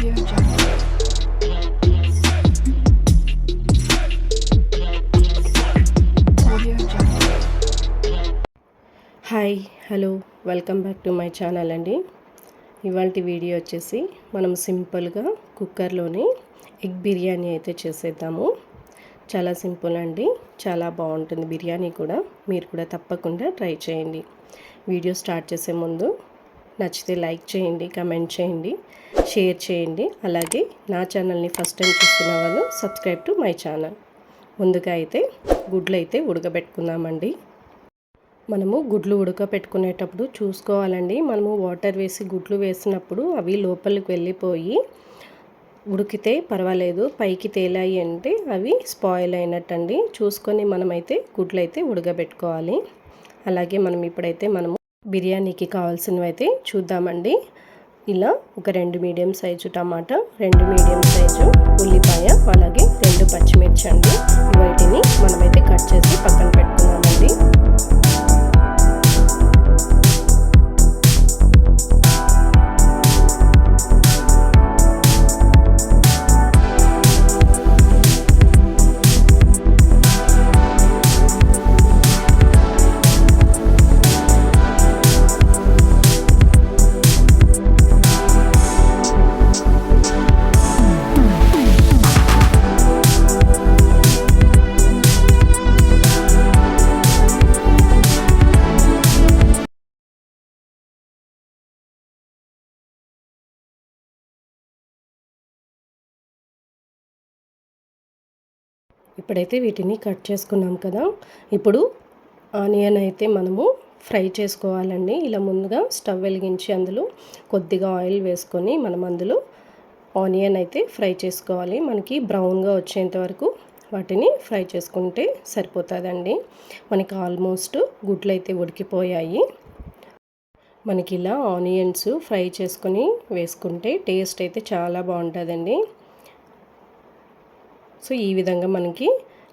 Hi hello welcome back to my channel అండి. ఇవాళ video వచ్చేసి మనం సింపుల్గా కుక్కర్లోని ఎగ్ బిర్యానీ అయితే చేసేద్దాము. చాలా సింపుల్ అండి. చాలా బాగుంటుంది బిర్యానీ కూడా. మీరు కూడా తప్పకుండా ట్రై చేయండి. వీడియో స్టార్ట్ చేసే ముందు నచ్చితే లైక్ చేయండి కమెంట్ చేయండి షేర్ చేయండి. అలాగే నా ఛానల్ని ఫస్ట్ టైం చూస్తున్న వాళ్ళు సబ్స్క్రైబ్ టు మై ఛానల్. ముందుగా అయితే గుడ్లు అయితే ఉడకబెట్టుకుందామండి. మనము గుడ్లు ఉడకపెట్టుకునేటప్పుడు చూసుకోవాలండి. మనము వాటర్ వేసి గుడ్లు వేసినప్పుడు అవి లోపలికి వెళ్ళిపోయి ఉడికితే పర్వాలేదు. పైకి తేలాయి అంటే అవి స్పాయిల్ అయినట్టండి. చూసుకొని మనమైతే గుడ్లు అయితే ఉడకబెట్టుకోవాలి. అలాగే మనం ఇప్పుడైతే మనము బిర్యానీకి కావాల్సినవి అయితే చూద్దామండి. ఇలా ఒక రెండు మీడియం సైజు టమాటా రెండు మీడియం సైజు ఉల్లిపాయ అలాగే రెండు పచ్చిమిర్చి అండి వీటిని మనమైతే కట్ చేసి పక్కన పెట్టుకున్నామండి. ఇప్పుడైతే వీటిని కట్ చేసుకున్నాం కదా. ఇప్పుడు ఆనియన్ అయితే మనము ఫ్రై చేసుకోవాలండి. ఇలా ముందుగా స్టవ్ వెలిగించి అందులో కొద్దిగా ఆయిల్ వేసుకొని మనం అందులో ఆనియన్ అయితే ఫ్రై చేసుకోవాలి. మనకి బ్రౌన్గా వచ్చేంత వరకు వాటిని ఫ్రై చేసుకుంటే సరిపోతుందండి. మనకి ఆల్మోస్ట్ గుడ్లు అయితే ఉడికిపోయాయి. మనకి ఇలా ఆనియన్స్ ఫ్రై చేసుకొని వేసుకుంటే టేస్ట్ అయితే చాలా బాగుంటుందండి. సో ఈ విధంగా మనకి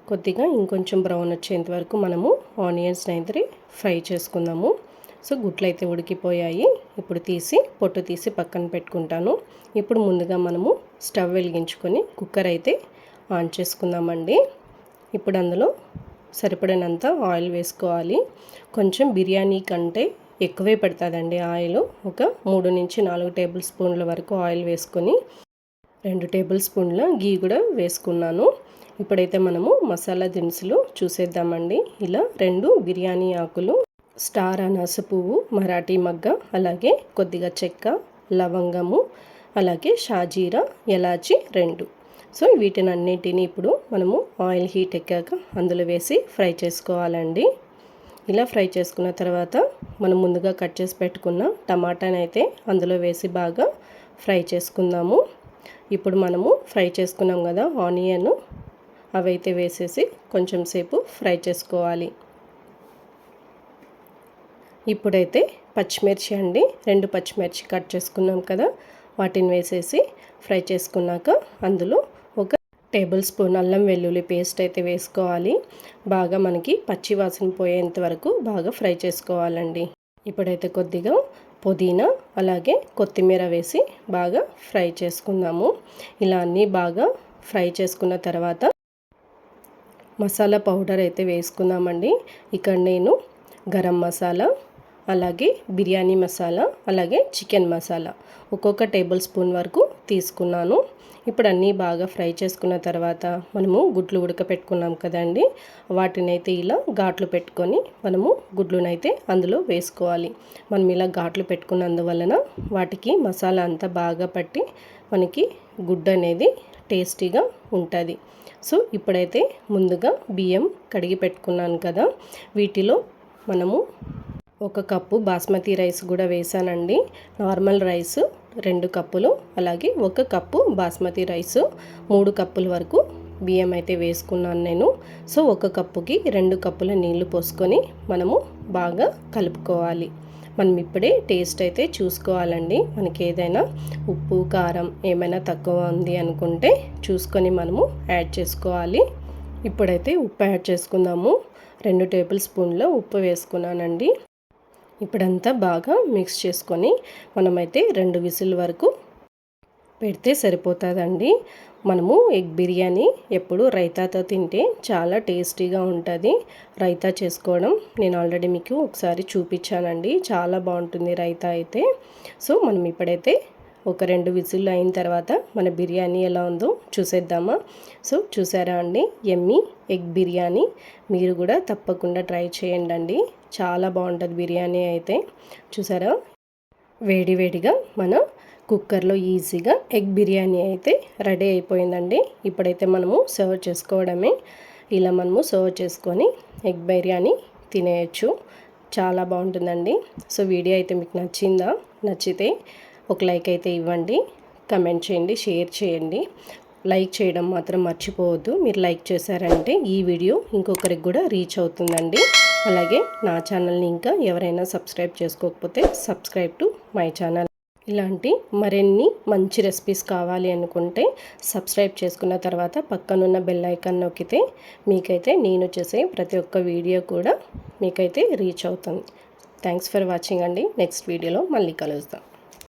కొద్దిగా ఇంకొంచెం బ్రౌన్ వచ్చేంత వరకు మనము ఆనియన్స్ని అయితే ఫ్రై చేసుకుందాము. సో గుట్లు అయితే ఉడికిపోయాయి. ఇప్పుడు తీసి పొట్టు తీసి పక్కన పెట్టుకుంటాను. ఇప్పుడు ముందుగా మనము స్టవ్ వెలిగించుకొని కుక్కర్ అయితే ఆన్ చేసుకుందామండి. ఇప్పుడు అందులో సరిపడినంత ఆయిల్ వేసుకోవాలి. కొంచెం బిర్యానీ కంటే ఎక్కువే పడుతుందండి ఆయిల్. ఒక మూడు నుంచి నాలుగు టేబుల్ స్పూన్ల వరకు ఆయిల్ వేసుకొని రెండు టేబుల్ స్పూన్ల గీ కూడా వేసుకున్నాను. ఇప్పుడైతే మనము మసాలా దినుసులు చూసేద్దామండి. ఇలా రెండు బిర్యానీ ఆకులు స్టార్ అనాస పువ్వు మరాఠీ మగ్గ అలాగే కొద్దిగా చెక్క లవంగము అలాగే షాజీరా ఎలాచి రెండు. సో వీటిని అన్నిటిని ఇప్పుడు మనము ఆయిల్ హీట్ ఎక్కాక అందులో వేసి ఫ్రై చేసుకోవాలండి. ఇలా ఫ్రై చేసుకున్న తర్వాత మనం ముందుగా కట్ చేసి పెట్టుకున్న టమాటాని అయితే అందులో వేసి బాగా ఫ్రై చేసుకుందాము. ఇప్పుడు మనము ఫ్రై చేసుకున్నాం కదా ఆనియన్ అవైతే వేసేసి కొంచెం సేపు ఫ్రై చేసుకోవాలి. ఇప్పుడైతే పచ్చిమిర్చి అండి రెండు పచ్చిమిర్చి కట్ చేసుకున్నాం కదా వాటిని వేసేసి ఫ్రై చేసుకున్నాక అందులో ఒక టేబుల్ స్పూన్ అల్లం వెల్లుల్లి పేస్ట్ అయితే వేసుకోవాలి. బాగా మనకి పచ్చి వాసన పోయేంత వరకు బాగా ఫ్రై చేసుకోవాలండి. ఇప్పుడైతే కొద్దిగా పుదీనా అలాగే కొత్తిమీర వేసి బాగా ఫ్రై చేసుకుందాము. ఇలా అన్నీ బాగా ఫ్రై చేసుకున్న తర్వాత మసాలా పౌడర్ అయితే వేసుకుందామండి. ఇక్కడ నేను గరం మసాలా అలాగే బిర్యానీ మసాలా అలాగే చికెన్ మసాలా ఒక్కొక్క టేబుల్ స్పూన్ వరకు తీసుకున్నాను. ఇప్పుడు అన్నీ బాగా ఫ్రై చేసుకున్న తర్వాత మనము గుడ్లు ఉడకపెట్టుకున్నాం కదండి. వాటిని అయితే ఇలా ఘాట్లు పెట్టుకొని మనము గుడ్లునైతే అందులో వేసుకోవాలి. మనం ఇలా ఘాట్లు పెట్టుకున్నందువలన వాటికి మసాలా అంతా బాగా పట్టి మనకి గుడ్డు అనేది టేస్టీగా ఉంటుంది. సో ఇప్పుడైతే ముందుగా బియ్యం కడిగి పెట్టుకున్నాను కదా. వీటిలో మనము ఒక కప్పు బాస్మతి రైస్ కూడా వేసానండి. నార్మల్ రైస్ రెండు కప్పులు అలాగే ఒక కప్పు బాస్మతి రైస్ మూడు కప్పుల వరకు బియ్యం అయితే వేసుకున్నాను నేను. సో ఒక కప్పుకి రెండు కప్పుల నీళ్ళు పోసుకొని మనము బాగా కలుపుకోవాలి. మనం ఇప్పుడే టేస్ట్ అయితే చూసుకోవాలండి. మనకి ఏదైనా ఉప్పు కారం ఏమైనా తక్కువ ఉంది అనుకుంటే చూసుకొని మనము యాడ్ చేసుకోవాలి. ఇప్పుడైతే ఉప్పు యాడ్ చేసుకుందాము. రెండు టేబుల్ స్పూన్ల ఉప్పు వేసుకున్నానండి. ఇప్పుడంతా బాగా మిక్స్ చేసుకొని మనమైతే రెండు విసిల్ వరకు పెడితే సరిపోతుందండి. మనము ఎగ్ బిర్యానీ ఎప్పుడు రైతాతో తింటే చాలా టేస్టీగా ఉంటుంది. రైతా చేసుకోవడం నేను ఆల్రెడీ మీకు ఒకసారి చూపించానండి. చాలా బాగుంటుంది రైతా అయితే. సో మనం ఇప్పుడైతే ఒక రెండు విజిల్లు అయిన తర్వాత మన బిర్యానీ ఎలా ఉందో చూసేద్దామా. సో చూసారా అండి? ఎమ్మి ఎగ్ బిర్యానీ. మీరు కూడా తప్పకుండా ట్రై చేయండి అండి చాలా బాగుంటుంది బిర్యానీ అయితే. చూసారా? వేడివేడిగా మన కుక్కర్లో ఈజీగా ఎగ్ బిర్యానీ అయితే రెడీ అయిపోయిందండి. ఇప్పుడైతే మనము సర్వ్ చేసుకోవడమే. ఇలా మనము సర్వ్ చేసుకొని ఎగ్ బిర్యానీ తినేయచ్చు. చాలా బాగుంటుందండి. సో వీడియో అయితే మీకు నచ్చిందా? నచ్చితే ఒక లైక్ అయితే ఇవ్వండి కమెంట్ చేయండి షేర్ చేయండి. లైక్ చేయడం మాత్రం మర్చిపోవద్దు. మీరు లైక్ చేశారంటే ఈ వీడియో ఇంకొకరికి కూడా రీచ్ అవుతుందండి. అలాగే నా ఛానల్ని ఇంకా ఎవరైనా సబ్స్క్రైబ్ చేసుకోకపోతే సబ్స్క్రైబ్ టు మై ఛానల్. ఇలాంటి మరిన్ని మంచి రెసిపీస్ కావాలి అనుకుంటే సబ్స్క్రైబ్ చేసుకున్న తర్వాత పక్కనున్న బెల్ ఐకాన్ నొక్కితే మీకైతే నేను చేసే ప్రతి ఒక్క వీడియో కూడా మీకైతే రీచ్ అవుతుంది. థ్యాంక్స్ ఫర్ వాచింగ్ అండి. నెక్స్ట్ వీడియోలో మళ్ళీ కలుద్దాం.